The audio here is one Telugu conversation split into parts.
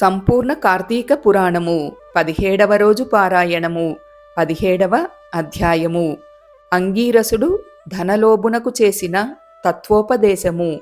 సంపూర్ణ కార్తీక పురాణము. పదిహేడవ రోజు పారాయణము. పదిహేడవ అధ్యాయము. అంగీరసుడు ధనలోబునకు చేసిన తత్వోపదేశము.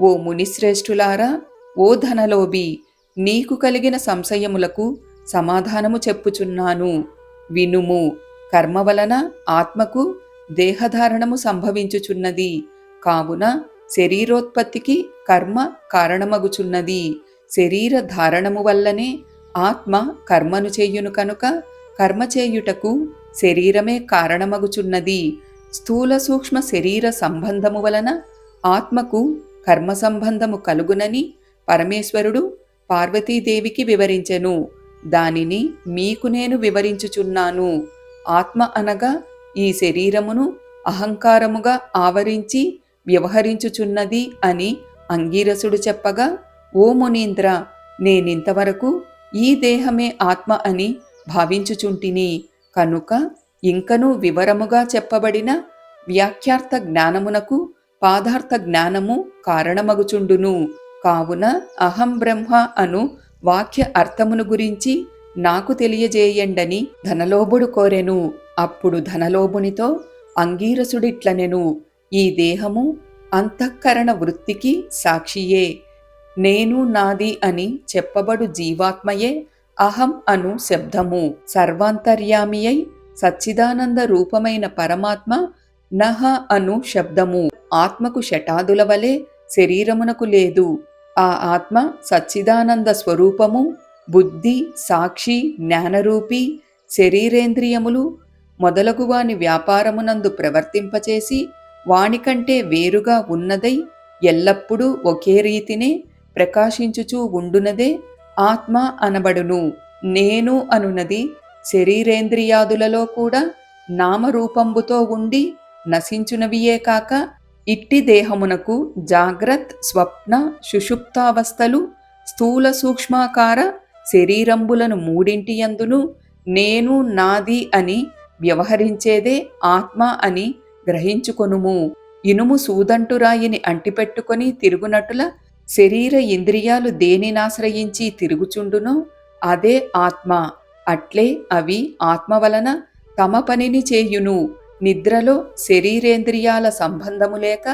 ఓ మునిశ్రేష్ఠులారా ఓ ధనలోబి నీకు కలిగిన సంశయములకు సమాధానము చెప్పుచున్నాను. వినుము కర్మ వలన ఆత్మకు దేహధారణము సంభవించుచున్నది. కావున శరీరోత్పత్తికి కర్మ కారణమగుచున్నది. శరీర ధారణము వల్లనే ఆత్మ కర్మను చేయును కనుక కర్మ చేయుటకు శరీరమే కారణమగుచున్నది. స్థూల సూక్ష్మ శరీర సంబంధము వలన ఆత్మకు కర్మ సంబంధము కలుగునని పరమేశ్వరుడు పార్వతీదేవికి వివరించెను. దానిని మీకు నేను వివరించుచున్నాను. ఆత్మ అనగా ఈ శరీరమును అహంకారముగా ఆవరించి వ్యవహరించుచున్నది అని అంగీరసుడు చెప్పగా ఓ మునీంద్ర నేనింతవరకు ఈ దేహమే ఆత్మ అని భావించుచుంటిని. కనుక ఇంకనూ వివరముగా చెప్పబడిన వ్యాఖ్యార్థ జ్ఞానమునకు పాదార్థ జ్ఞానము కారణమగుచుండును. కావున అహం బ్రహ్మ అను వాక్య అర్థమును గురించి నాకు తెలియజేయండని ధనలోభుడు కోరెను. అప్పుడు ధనలోభునితో అంగీరసుడిట్లనెను. ఈ దేహము అంతఃకరణ వృత్తికి సాక్షియే. నేను నాది అని చెప్పబడు జీవాత్మయే అహం అను శబ్దము. సర్వాంతర్యామి అయి సచ్చిదానంద రూపమైన పరమాత్మ నహ అను శబ్దము. ఆత్మకు శటాదుల వలె శరీరమునకు లేదు. ఆ ఆత్మ సచ్చిదానంద స్వరూపము బుద్ధి సాక్షి జ్ఞానరూపి శరీరేంద్రియములు మొదలగు వాని వ్యాపారమునందు ప్రవర్తింపచేసి వానికంటే వేరుగా ఉన్నదై ఎల్లప్పుడూ ఒకే రీతినే ప్రకాశించుచూ ఉండునదే ఆత్మ అనబడును. నేను అనునది శరీరేంద్రియాదులలో కూడా నామరూపంబుతో ఉండి నశించునవియే కాక ఇట్టి దేహమునకు జాగ్రత్ స్వప్న సుషుప్తావస్థలు స్థూల సూక్ష్మాకార శరీరంబులను మూడింటియందును నేను నాది అని వ్యవహరించేదే ఆత్మ అని గ్రహించుకొనుము. ఇనుము సూదంటురాయిని అంటిపెట్టుకొని తిరుగునటుల శరీర ఇంద్రియాలు దేనినాశ్రయించి తిరుగుచుండునో అదే ఆత్మ. అట్లే అవి ఆత్మ వలన తమ పనిని చేయును. నిద్రలో శరీరేంద్రియాల సంబంధము లేక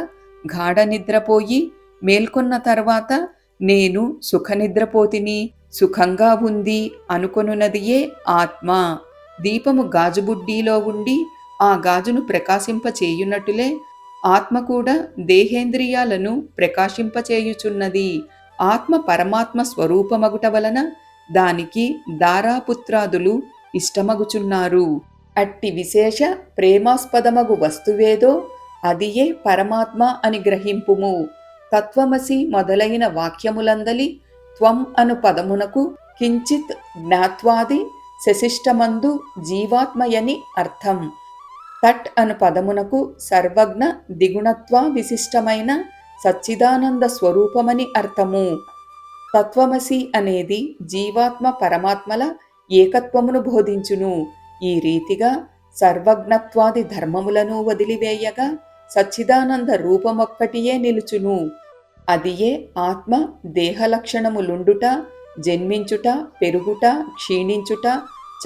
గాఢ నిద్రపోయి మేల్కొన్న తర్వాత నేను సుఖనిద్రపోతిని సుఖంగా ఉంది అనుకొనున్నదియే ఆత్మ. దీపము గాజుబుడ్డీలో ఉండి ఆ గాజును ప్రకాశింపచేయున్నట్టులే ఆత్మ కూడా దేహేంద్రియాలను ప్రకాశింపచేయుచున్నది. ఆత్మ పరమాత్మ స్వరూపమగుట వలన దానికి దారాపుత్రాదులు ఇష్టమగుచున్నారు. అట్టి విశేష ప్రేమాస్పదమగు వస్తువేదో అదియే పరమాత్మ అని గ్రహింపుము. తత్వమసి మొదలైన వాక్యములందలి త్వం అను పదమునకు కించిత్ జ్ఞాత్వాది శశిష్టమందు జీవాత్మయని అర్థం. తట్ అను పదమునకు సర్వజ్ఞ దిగుణత్వ విశిష్టమైన సచ్చిదానంద స్వరూపమని అర్థము. తత్వమసి అనేది జీవాత్మ పరమాత్మల ఏకత్వమును బోధించును. ఈ రీతిగా సర్వజ్ఞత్వాది ధర్మములను వదిలివేయగా సచ్చిదానంద రూపమొక్కటియే నిలుచును. అదియే ఆత్మ దేహలక్షణములుండుట జన్మించుట పెరుగుట క్షీణించుట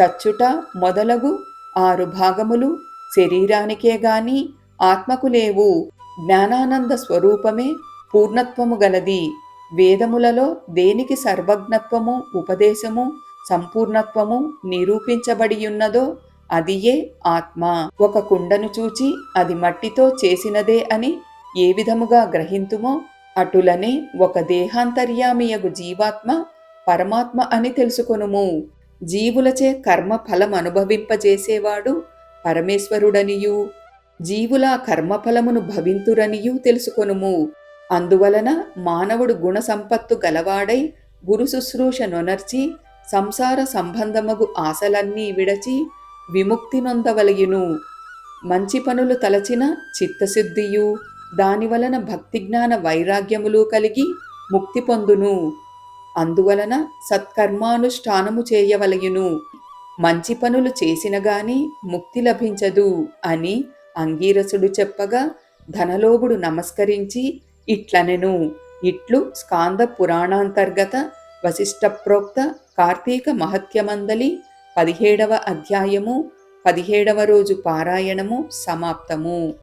చచ్చుట మొదలగు ఆరు భాగములు శరీరానికే గాని ఆత్మకు లేవు. జ్ఞానానంద స్వరూపమే పూర్ణత్వము గలది. వేదములలో దేనికి సర్వజ్ఞత్వము ఉపదేశము సంపూర్ణత్వము నిరూపించబడియున్నదో అదియే ఆత్మ. ఒక కుండను చూచి అది మట్టితో చేసినదే అని ఏ విధముగా గ్రహింతుమో అటులనే ఒక దేహాంతర్యామియగు జీవాత్మ పరమాత్మ అని తెలుసుకొనుము. జీవులచే కర్మ ఫలం అనుభవింపజేసేవాడు పరమేశ్వరుడనియు జీవుల కర్మఫలమును భవింతురనియూ తెలుసుకొనుము. అందువలన మానవుడు గుణ సంపత్తు గలవాడై గురు శుశ్రూష నొనర్చి సంసార సంబంధమగు ఆశలన్నీ విడచి విముక్తి నొందవలయును. మంచి పనులు తలచిన చిత్తశుద్ధియు దానివలన భక్తిజ్ఞాన వైరాగ్యములు కలిగి ముక్తి పొందును. అందువలన సత్కర్మానుష్ఠానము చేయవలయును. మంచి పనులు చేసిన గాని ముక్తి లభించదు అని అంగీరసుడు చెప్పగా ధనలోభుడు నమస్కరించి ఇట్లనెను. ఇట్లు స్కాంద పురాణాంతర్గత వశిష్టప్రోక్త కార్తీక మహత్యమందలి పదిహేడవ అధ్యాయము పదిహేడవ రోజు పారాయణము సమాప్తము.